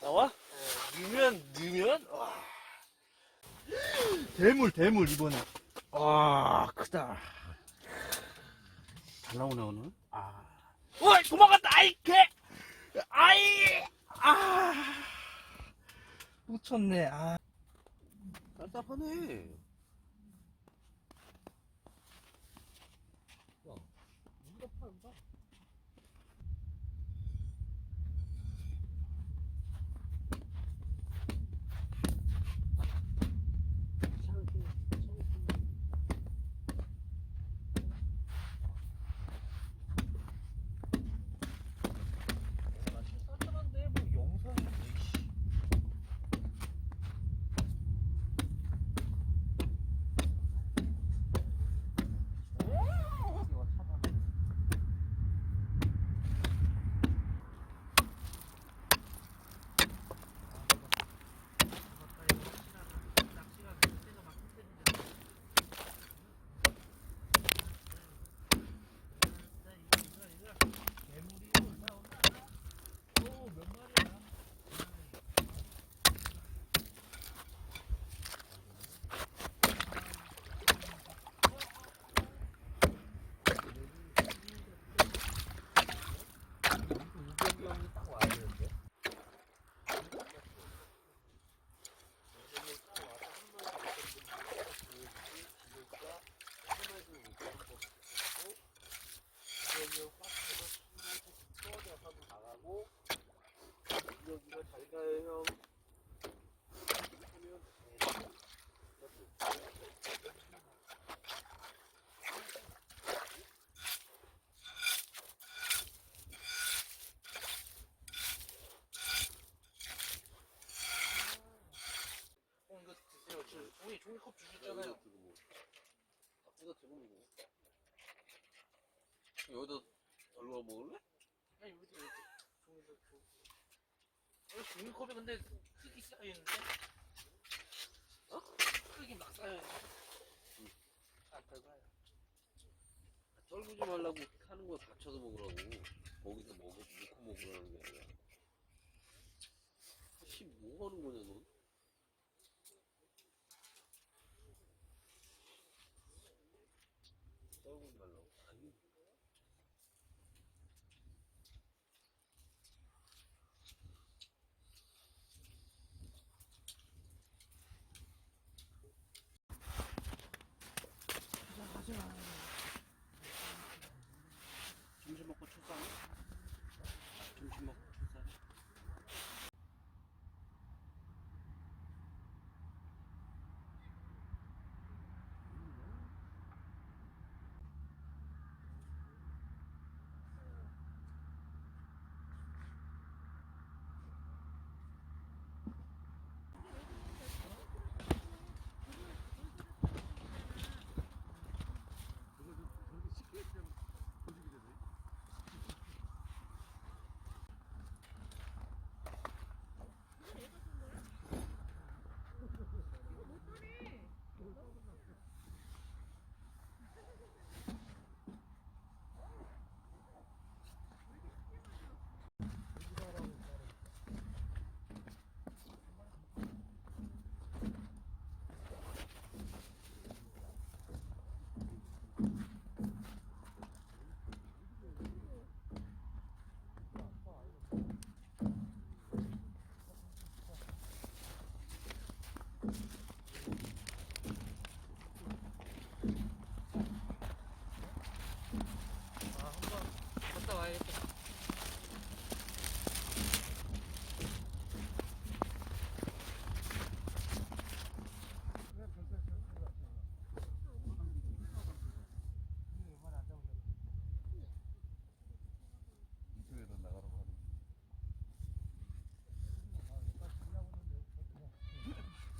나와? 어, 넣으면 넣으면? 와. 대물 대물 이번에. 와 크다. 잘 나오네 오늘. 아. 와 도망갔다! 아이 개! 아이 아. 놓쳤네 아. 답답하네. 이거 들고 먹어. 여기다 얼마 먹을래? 아니 우리도 이렇게 종이도 줘. 어, 종이컵이 근데 흙이 쌓여 있는데. 어? 흙이 막 쌓여 있는데. 안 털어요. 떨구지 말라고 하는 거 받쳐서 먹으라고. 거기서 먹어 놓고 먹으라는 게 아니라. 씨, 뭐 하는 거냐 넌?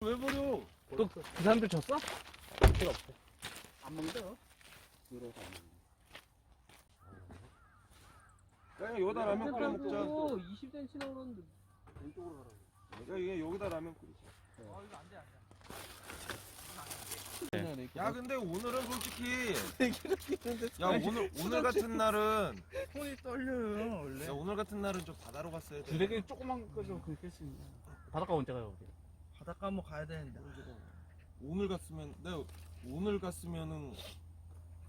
왜 버려? 또 그 사람들 졌어? 안 먹는다. 그래서 안 먹는다. 야 여기다 라면 끓여 먹자. 20cm 나오는데. 왼쪽으로 가라고. 야 이게 여기다 라면 끓이자. 어 이거 안 돼 안 돼. 야 근데 오늘은 솔직히 야 오늘 오늘 같은 날은 손이 떨려요 원래. 야 오늘 같은 날은 좀 바다로 갔어야 돼. 두대기 조그만 거좀 그렇게 했습니다. 바닷가 언제 가요 우리? 바닷가 한번 가야 되는데 오늘 갔으면 내가 오늘 갔으면은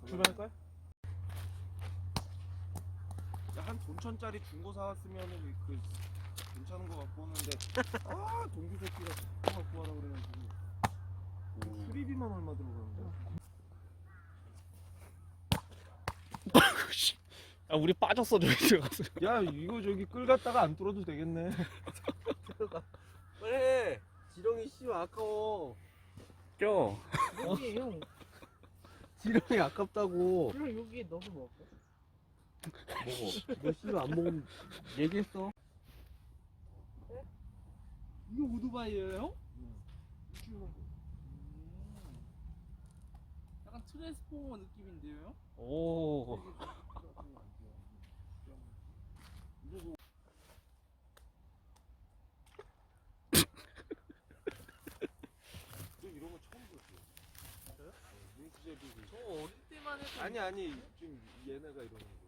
출발할까요? 한 돈천짜리 중고 사왔으면은 그 괜찮은 거 갖고 오는데 아 동기 새끼가 자꾸 갖고 와라 그래가지고 수리비만 얼마 들어가는 거야? 아 우리 빠졌어 저기 들어가서. 야 이거 저기 끌 갔다가 안 뚫어도 되겠네. 지렁이 씨 아까워 껴. 여기 형, 지렁이 아깝다고 형 여기 넣어서 먹을까? 먹어 너 씨발 안 먹으면 얘기했어 이거 오토바이예요? 약간 트랜스포머 느낌인데요? 오. 너 이런 거 처음 봤어. 저요? 링크제비. 저 어릴 때만 해도 아니 아니 지금 얘네가 이러는 거.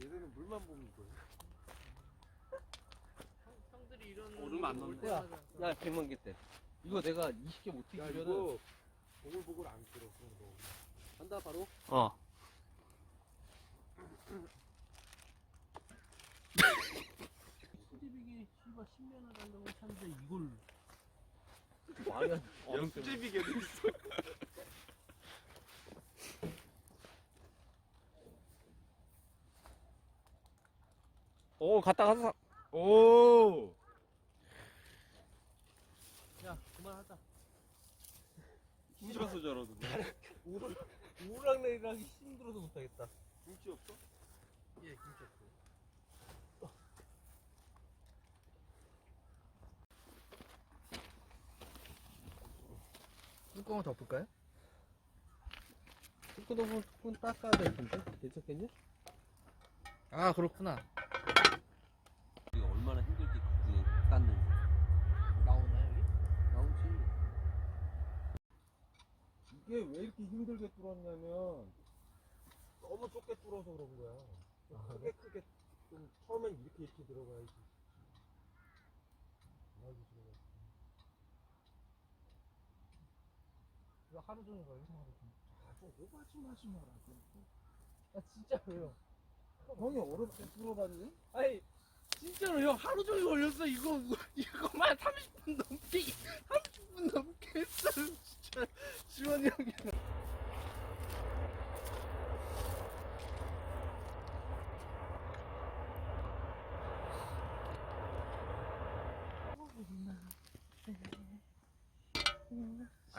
얘네는 물만 보는 거야. 형, 형들이 이런 얼음 안 때마다 야 100만 개 때 이거 내가 20개 못 야 튀기면은 이거 보글보글 안 끌어 그런 거. 한다 바로 어. 수제비기 씨발 10년을 달라고 샀는데 이걸 말이 안야 수제비개도 있어. 오 갔다 갔다. 오. 야 그만하자 힘줘서 저러도. 우랑내리랑 힘들어도 못하겠다 김치 없어? 예 김치 없고 뚜껑을 덮을까요? 뚜껑 뚜껑 닦아야 될 텐데 괜찮겠니? 아 그렇구나 이게 얼마나 힘들게 그게 땄는지 나오나 여기? 나오지 이게 왜 이렇게 힘들게 뚫었냐면 너무 좁게 뚫어서 그런 거야. 크게 크게 좀 처음엔 이렇게 이렇게 들어가야지. 나도 들어가. 이거 하루 종일 걸려 하루 종일 아좀 오바지 마지 마라. 좀. 아 진짜로요 형이 어렵게 뚫어봤니? 아니 진짜로 형 하루 종일 걸렸어 이거 이거만 30분 넘게 30분 넘게 했어요 진짜 지원이 형이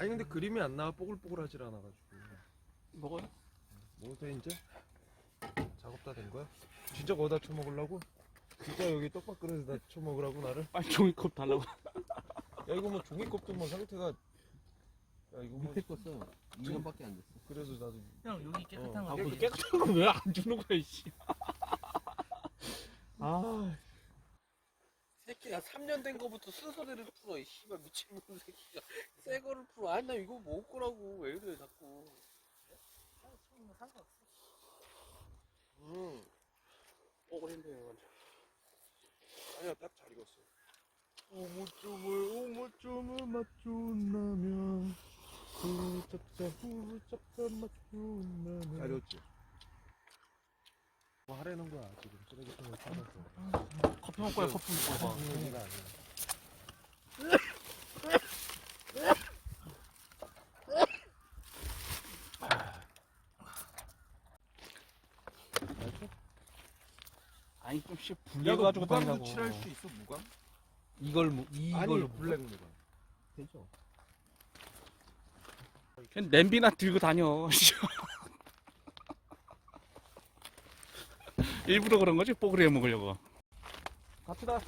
아니 근데 그림이 안 나와 뽀글뽀글하질 않아가지고. 먹어요? 뭐돼 이제? 작업 다 된 거야? 진짜 거기다 쳐먹으려고? 진짜 여기 떡밥 그릇에다 쳐먹으라고 나를? 빨리 종이컵 달라고. 야 이거 뭐 종이컵도 뭐 상태가 야 이거 뭐 밑에 거 써. 2년밖에 안 됐어. 그래서 나도 형 여기 깨끗한 어, 거 아, 깨끗 그 깨끗한 거 왜 안 주는 거야, 씨. 아, 새끼가 3년 된 거부터 순서대로 풀어 이 씨발. 미친놈 새끼가 새 거를 풀어. 아니 나 이거 먹을 거라고. 왜 이래 자꾸. 상관없어 응 뽀글인데 완전 아니야 딱 잘 익었어. 오모쭈물, 오모쭈물 맛 좋은 라면. 후루잡자, 후루잡자 맛 좋은 라면. 잘 익었지? 뭐 하라는 거야 지금 쓰레기통을 싸면서 커피 먹고 야 커피 먹고 봐. 그런 얘기가 아니야 아니, 좀 씨, 야너 불려가지고 무광도 다니라고. 칠할 수 있어 무광? 이걸 무, 이걸 아니 무- 블랙 무광 되죠 그냥 냄비나 들고 다녀. 씨. 일부러 그런 거지? 뽀글이 해 먹으려고. 갑시다